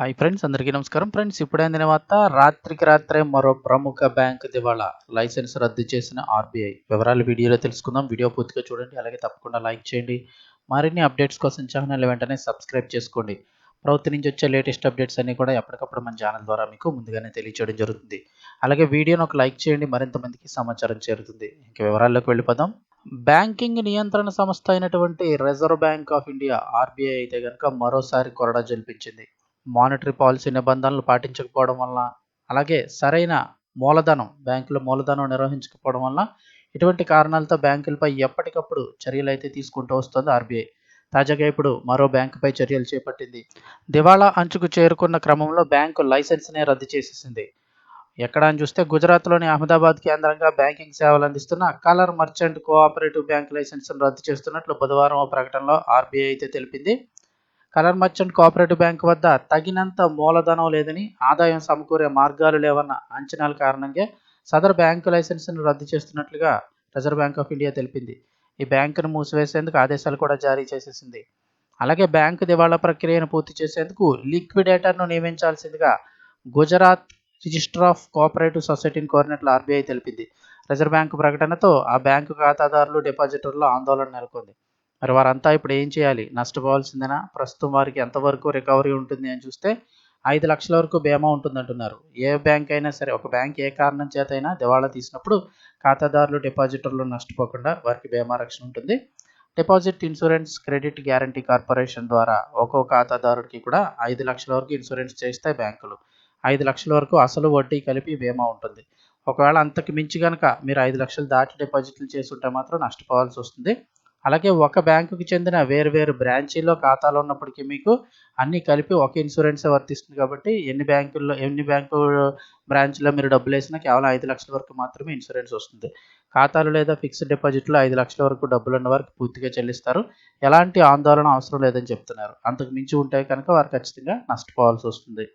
Hi friends అందరికీ నమస్కారం. Friends ఇప్పుడైన తర్వాత రాత్రికి రాత్రే మరో ప్రముఖ బ్యాంక్ దివాళా. లైసెన్స్ రద్దు చేసిన ఆర్బీఐ. వివరాలు వీడియోలో తెలుసుకుందాం. వీడియో పూర్తిగా చూడండి. అలాగే తప్పకుండా లైక్ చేయండి. మరిన్ని అప్డేట్స్ కోసం ఛానల్ వెంటనే సబ్స్క్రైబ్ చేసుకోండి. ప్రభుత్వం నుంచి వచ్చే లేటెస్ట్ అప్డేట్స్ అన్ని కూడా ఎప్పటికప్పుడు మన ఛానల్ ద్వారా మీకు ముందుగానే తెలియచేయడం జరుగుతుంది. అలాగే వీడియోను ఒక లైక్ చేయండి. మరింత మందికి సమాచారం చేరుతుంది. ఇంకా వివరాల్లోకి వెళ్ళిపోదాం. బ్యాంకింగ్ నియంత్రణ సంస్థ అయినటువంటి Reserve Bank of India RBI అయితే కనుక మరోసారి కొరడా జల్పించింది. మానిటరీ పాలసీ నిబంధనలు పాటించకపోవడం వల్ల అలాగే సరైన మూలధనం బ్యాంకుల మూలధనం నిర్వహించకపోవడం వల్ల ఇటువంటి కారణాలతో బ్యాంకులపై ఎప్పటికప్పుడు చర్యలు అయితే తీసుకుంటూ వస్తుంది ఆర్బీఐ. తాజాగా ఇప్పుడు మరో బ్యాంకుపై చర్యలు చేపట్టింది. దివాళా అంచుకు చేరుకున్న క్రమంలో బ్యాంకు లైసెన్స్నే రద్దు చేసేసింది. ఎక్కడ అని చూస్తే గుజరాత్లోని అహ్మదాబాద్ కేంద్రంగా బ్యాంకింగ్ సేవలు అందిస్తున్న కలర్ మర్చెంట్ కోఆపరేటివ్ బ్యాంక్ లైసెన్స్ను రద్దు చేస్తున్నట్లు బుధవారం ఓ ప్రకటనలో ఆర్బీఐ అయితే తెలిపింది. కలర్ మర్చెంట్ కోఆపరేటివ్ బ్యాంక్ వద్ద తగినంత మూలధనం లేదని ఆదాయం సమకూరే మార్గాలు లేవన్న అంచనాల కారణంగా సదరు బ్యాంకు లైసెన్స్ను రద్దు చేస్తున్నట్లుగా రిజర్వ్ బ్యాంక్ ఆఫ్ ఇండియా తెలిపింది. ఈ బ్యాంకును మూసివేసేందుకు ఆదేశాలు కూడా జారీ చేసేసింది. అలాగే బ్యాంకు దివాళా ప్రక్రియను పూర్తి చేసేందుకు లిక్విడేటర్ను నియమించాల్సిందిగా గుజరాత్ రిజిస్టర్ ఆఫ్ కోఆపరేటివ్ సొసైటీని కోరినట్లు ఆర్బీఐ తెలిపింది. రిజర్వ్ బ్యాంకు ప్రకటనతో ఆ బ్యాంకు ఖాతాదారులు డిపాజిటర్లు ఆందోళన నెలకొంది. మరి వారంతా ఇప్పుడు ఏం చేయాలి? నష్టపోవాల్సిందేనా? ప్రస్తుతం వారికి ఎంతవరకు రికవరీ ఉంటుంది అని చూస్తే ఐదు లక్షల వరకు బీమా ఉంటుందంటున్నారు. ఏ బ్యాంక్ అయినా సరే ఒక బ్యాంక్ ఏ కారణం చేత అయినా దివాళా తీసినప్పుడు ఖాతాదారులు డిపాజిటర్లు నష్టపోకుండా వారికి బీమా రక్షణ ఉంటుంది. Deposit insurance credit guarantee corporation ద్వారా ఒక్కో ఖాతాదారుడికి కూడా ఐదు లక్షల వరకు ఇన్సూరెన్స్ చేస్తాయి బ్యాంకులు. ఐదు లక్షల వరకు అసలు వడ్డీ కలిపి బీమా ఉంటుంది. ఒకవేళ అంతకు మించి కనుక మీరు ఐదు లక్షలు దాటి డిపాజిట్లు చేసి ఉంటే మాత్రం నష్టపోవాల్సి వస్తుంది. అలాగే ఒక బ్యాంకుకి చెందిన వేరు వేరు బ్రాంచీలో ఖాతాలు ఉన్నప్పటికీ మీకు అన్నీ కలిపి ఒక ఇన్సూరెన్స్ వర్తిస్తుంది కాబట్టి ఎన్ని బ్యాంకుల్లో ఎన్ని బ్యాంకు బ్రాంచ్లో మీరు డబ్బులు వేసినా కేవలం ఐదు లక్షల వరకు మాత్రమే ఇన్సూరెన్స్ వస్తుంది. ఖాతాలు లేదా ఫిక్స్డ్ డిపాజిట్లో ఐదు లక్షల వరకు డబ్బులు ఉన్న వారికి పూర్తిగా చెల్లిస్తారు. ఎలాంటి ఆందోళన అవసరం లేదని చెప్తున్నారు. అంతకు మించి ఉంటే కనుక వారు ఖచ్చితంగా నష్టపోవాల్సి వస్తుంది.